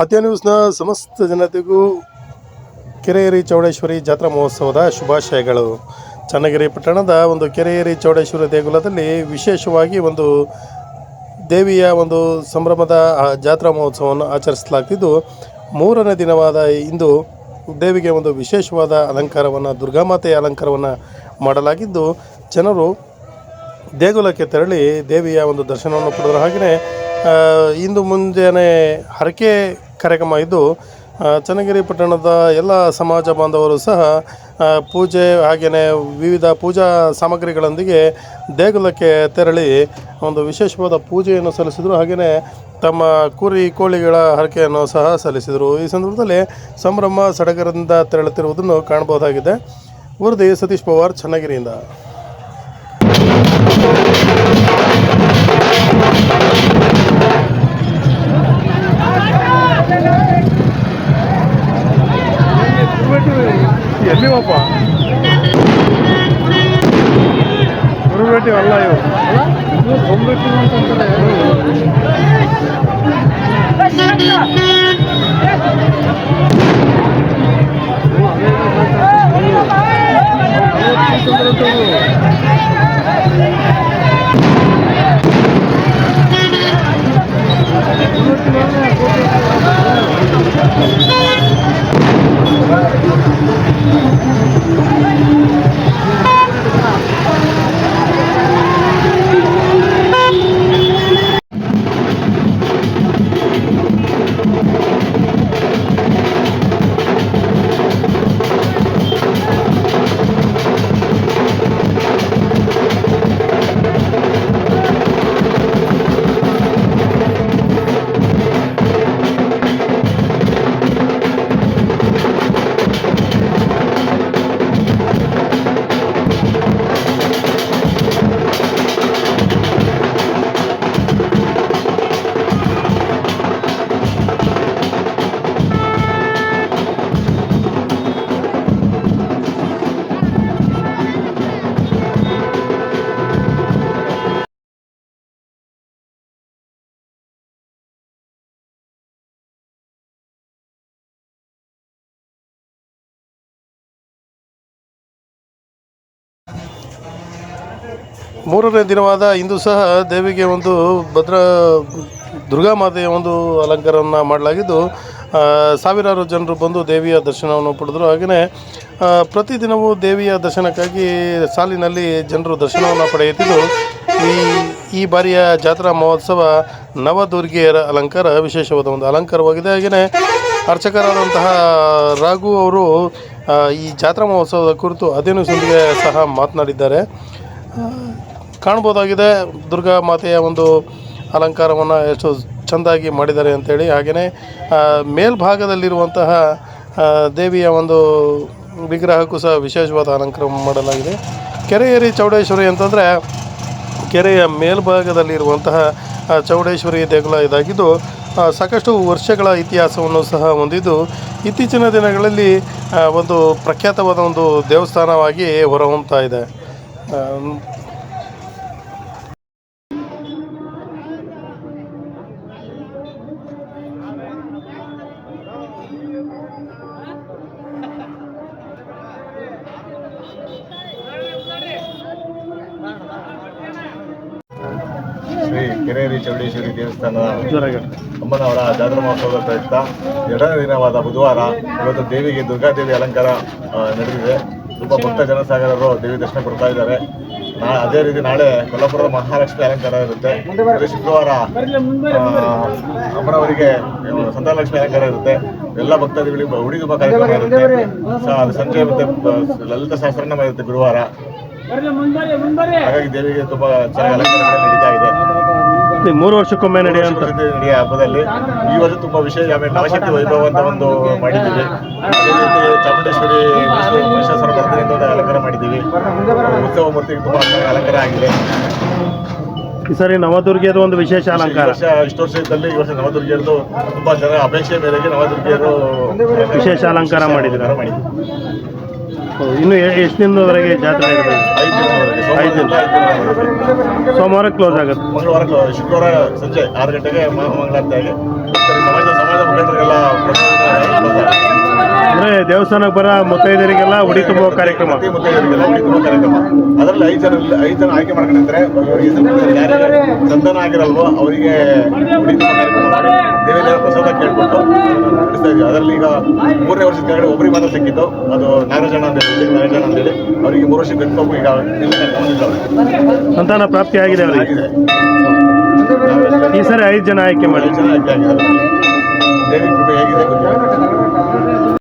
ಆದ್ಯ ನ್ಯೂಸ್ನ ಸಮಸ್ತ ಜನತೆಗೂ ಕೆರೆಯೇರಿ ಚೌಡೇಶ್ವರಿ ಜಾತ್ರಾ ಮಹೋತ್ಸವದ ಶುಭಾಶಯಗಳು. ಚನ್ನಗಿರಿ ಪಟ್ಟಣದ ಒಂದು ಕೆರೆಯೇರಿ ಚೌಡೇಶ್ವರಿ ದೇಗುಲದಲ್ಲಿ ವಿಶೇಷವಾಗಿ ಒಂದು ದೇವಿಯ ಒಂದು ಸಂಭ್ರಮದ ಜಾತ್ರಾ ಮಹೋತ್ಸವವನ್ನು ಆಚರಿಸಲಾಗ್ತಿದ್ದು, ಮೂರನೇ ದಿನವಾದ ಇಂದು ದೇವಿಗೆ ಒಂದು ವಿಶೇಷವಾದ ಅಲಂಕಾರವನ್ನು, ದುರ್ಗಾಮಾತೆಯ ಅಲಂಕಾರವನ್ನು ಮಾಡಲಾಗಿದ್ದು, ಜನರು ದೇಗುಲಕ್ಕೆ ತೆರಳಿ ದೇವಿಯ ಒಂದು ದರ್ಶನವನ್ನು ಪಡೆದರು. ಹಾಗೆಯೇ ಇಂದು ಮುಂಜಾನೆ ಹರಕೆ ಕಾರ್ಯಕ್ರಮ ಇದ್ದು ಚನ್ನಗಿರಿ ಪಟ್ಟಣದ ಎಲ್ಲ ಸಮಾಜ ಬಾಂಧವರು ಸಹ ಪೂಜೆ ಹಾಗೆಯೇ ವಿವಿಧ ಪೂಜಾ ಸಾಮಗ್ರಿಗಳೊಂದಿಗೆ ದೇಗುಲಕ್ಕೆ ತೆರಳಿ ಒಂದು ವಿಶೇಷವಾದ ಪೂಜೆಯನ್ನು ಸಲ್ಲಿಸಿದರು. ಹಾಗೆಯೇ ತಮ್ಮ ಕುರಿ ಕೋಳಿಗಳ ಹರಕೆಯನ್ನು ಸಹ ಸಲ್ಲಿಸಿದರು. ಈ ಸಂದರ್ಭದಲ್ಲಿ ಸಂಭ್ರಮ ಸಡಗರದಿಂದ ತೆರಳುತ್ತಿರುವುದನ್ನು ಕಾಣಬಹುದಾಗಿದೆ. ವರದಿ ಸತೀಶ್ ಪವಾರ್, ಚನ್ನಗಿರಿಯಿಂದ. ಎಲ್ಲಿ ಒಬ್ಬ ಗುರುಬೇಟಿ ಅಲ್ಲ? ಇವು ಮೂರನೇ ದಿನವಾದ ಇಂದು ಸಹ ದೇವಿಗೆ ಒಂದು ಭದ್ರ ದುರ್ಗಾ ಮಾತೆಯ ಒಂದು ಅಲಂಕಾರವನ್ನು ಮಾಡಲಾಗಿದ್ದು ಸಾವಿರಾರು ಜನರು ಬಂದು ದೇವಿಯ ದರ್ಶನವನ್ನು ಪಡೆದರು. ಹಾಗೆಯೇ ಪ್ರತಿದಿನವೂ ದೇವಿಯ ದರ್ಶನಕ್ಕಾಗಿ ಸಾಲಿನಲ್ಲಿ ಜನರು ದರ್ಶನವನ್ನು ಪಡೆಯುತ್ತಿದ್ದು, ಈ ಈ ಬಾರಿಯ ಜಾತ್ರಾ ಮಹೋತ್ಸವ ನವದುರ್ಗಿಯರ ಅಲಂಕಾರ, ವಿಶೇಷವಾದ ಒಂದು ಅಲಂಕಾರವಾಗಿದೆ. ಹಾಗೆಯೇ ಅರ್ಚಕರಾದಂತಹ ರಾಘು ಅವರು ಈ ಜಾತ್ರಾ ಮಹೋತ್ಸವದ ಕುರಿತು ಅದೇನುಸೊಂದಿಗೆ ಸಹ ಮಾತನಾಡಿದ್ದಾರೆ. ಕಾಣ್ಬೋದಾಗಿದೆ ದುರ್ಗಾ ಮಾತೆಯ ಒಂದು ಅಲಂಕಾರವನ್ನು ಎಷ್ಟು ಚೆಂದಾಗಿ ಮಾಡಿದ್ದಾರೆ ಅಂತೇಳಿ. ಹಾಗೆಯೇ ಮೇಲ್ಭಾಗದಲ್ಲಿರುವಂತಹ ದೇವಿಯ ಒಂದು ವಿಗ್ರಹಕ್ಕೂ ಸಹ ವಿಶೇಷವಾದ ಅಲಂಕಾರ ಮಾಡಲಾಗಿದೆ. ಕೆರೆಯೇರಿ ಚೌಡೇಶ್ವರಿ ಅಂತಂದರೆ, ಕೆರೆಯ ಮೇಲ್ಭಾಗದಲ್ಲಿರುವಂತಹ ಚೌಡೇಶ್ವರಿ ದೇಗುಲ ಇದಾಗಿದ್ದು ಸಾಕಷ್ಟು ವರ್ಷಗಳ ಇತಿಹಾಸವನ್ನು ಸಹ ಹೊಂದಿದ್ದು, ಇತ್ತೀಚಿನ ದಿನಗಳಲ್ಲಿ ಒಂದು ಪ್ರಖ್ಯಾತವಾದ ಒಂದು ದೇವಸ್ಥಾನವಾಗಿ ಹೊರಹೊಮ್ತಾ ಇದೆ. ಶ್ರೀ ಕೆರೇರಿ ಚೌಡೇಶ್ವರಿ ದೇವಸ್ಥಾನ ಅಮ್ಮನವರ ಜಾತ್ರಾ ಮಹೋತ್ಸವದ ಪ್ರಯುಕ್ತ ಎರಡನೇ ದಿನವಾದ ಬುಧವಾರ ಇವತ್ತು ದೇವಿಗೆ ದುರ್ಗಾದೇವಿ ಅಲಂಕಾರ ನಡೆದಿದೆ. ತುಂಬ ಭಕ್ತ ಜನಸಾಗರರು ದೇವಿ ದರ್ಶನ ಕೊಡ್ತಾ ಇದ್ದಾರೆ. ನಾ ಅದೇ ರೀತಿ ನಾಳೆ ಕೊಲ್ಲಾಪುರದ ಮಹಾಲಕ್ಷ್ಮಿ ಅಲಂಕಾರ ಇರುತ್ತೆ. ಶುಕ್ರವಾರ. ಅಮ್ಮನವರಿಗೆ ಸಂತಾನಲಕ್ಷ್ಮಿ ಅಲಂಕಾರ ಇರುತ್ತೆ. ಎಲ್ಲ ಭಕ್ತಾದಿಗಳಿಗೆ ಉಡಿ ತುಂಬ ಕಾರ್ಯಕ್ರಮ ಇರುತ್ತೆ. ಸಂಜೆ ಮತ್ತೆ ಲಲಿತ ಸಹಸ್ರನಾಮ ಇರುತ್ತೆ ಗುರುವಾರ. ಹಾಗಾಗಿ ದೇವಿಗೆ ತುಂಬಾ ಚೆನ್ನಾಗಿ ಅಲಂಕಾರ ನಡೀತಾ ಇದೆ. ಮೂರು ವರ್ಷಕ್ಕೊಮ್ಮೆ ನಡೆಯುವಂತ ಹಬ್ಬದಲ್ಲಿ ಈ ವರ್ಷ ತುಂಬಾ ವಿಶೇಷ ನವಶಕ್ತಿ ವೈಭವ ಅಂತ ಒಂದು ಮಾಡಿದ್ದೀವಿ. ಅದೇ ರೀತಿ ಚಾಮುಂಡೇಶ್ವರಿ ಮೈಸೂರು ಬರ್ತದೆ ಒಂದು ಅಲಂಕಾರ ಮಾಡಿದ್ದೀವಿ. ಉತ್ಸವ ಮೂರ್ತಿ ತುಂಬಾ ಅಲಂಕಾರ ಆಗಿದೆ. ಈ ಸರಿ ನವದುರ್ಗಿಯದು ಒಂದು ವಿಶೇಷ ಅಲಂಕಾರ. ಇಷ್ಟು ವರ್ಷ ಇದ್ದಲ್ಲಿ ಈ ವರ್ಷ ನವದುರ್ಗಿಯರದು ತುಂಬಾ ಜನ ಅಪೇಕ್ಷೆ ಮೇರೆಗೆ ನವದುರ್ಗಿಯರು ವಿಶೇಷ ಅಲಂಕಾರ ಮಾಡಿದ್ದಾರೆ. ಇನ್ನು ಎಷ್ಟು ದಿನದವರೆಗೆ ಜಾತ್ರೆ ಇರಬೇಕು ಐದು ದಿನದವರೆಗೆ. ಐದು ದಿನದವರೆಗೆ. ಸೋಮವಾರ ಕ್ಲೋಸ್ ಆಗುತ್ತೆ. ಮಂಗಳವಾರ ಶುಕ್ರವಾರ ಸಂಜೆ ಆರು ಗಂಟೆಗೆ ಮ- ಇದೆ ಸಮಾಜ ಸಮಾಜ ಮುಖಂಡರಿಗೆಲ್ಲ ದೇವಸ್ಥಾನಕ್ಕೆ ಬರೋ ಮುತ್ತೈದರಿಗೆಲ್ಲ ಉಡಿ ತುಂಬುವ ಕಾರ್ಯಕ್ರಮ. ಪ್ರತಿ ಮುತ್ತೈದರಿಗೆಲ್ಲ ಉಡಿ ತುಂಬೋ ಕಾರ್ಯಕ್ರಮ. ಅದರಲ್ಲಿ ಐದು ಜನ ಐದು ಜನ ಆಯ್ಕೆ ಮಾಡ್ಕೊಂಡಿದ್ರೆ ಚಂದನ ಆಗಿರಲ್ವೋ ಅವರಿಗೆ ಉಡಿ ತುಂಬ ಕಾರ್ಯಕ್ರಮ ಮಾಡಿ ದೇವೇಂದ್ರ ಪ್ರಸಾದ ಕೇಳ್ಬಿಟ್ಟು ನಡೆಸ್ತಾ ಇದ್ವಿ ಅದರಲ್ಲಿ ಈಗ ಮೂರನೇ ವರ್ಷದ ಕೆಳಗಡೆ ಒಬ್ಬರಿಗೆ ಮಾತ್ರ ಸಿಕ್ಕಿತ್ತು ಅದು ನಾಗರಾಜಣ್ಣ ಅಂತ ಹೇಳಿ ನಾಗರಾಜಣ್ಣ ಅಂತ ಹೇಳಿ. ಅವರಿಗೆ ಮೂರು ವರ್ಷ ಗಂಟು ಈಗ. ಸಂತಾನ ಪ್ರಾಪ್ತಿ ಆಗಿದೆ ಅವರಿಗೆ. ಈ ಸರಿ ಐದು ಜನ ಆಯ್ಕೆ ಮಾಡಿ. ಜನ ಆಯ್ಕೆ ಆಗಿದೆ. ದೇವಿ ಕೃಪೆ ಹೇಗಿದೆ ಗೊತ್ತಿಲ್ಲ.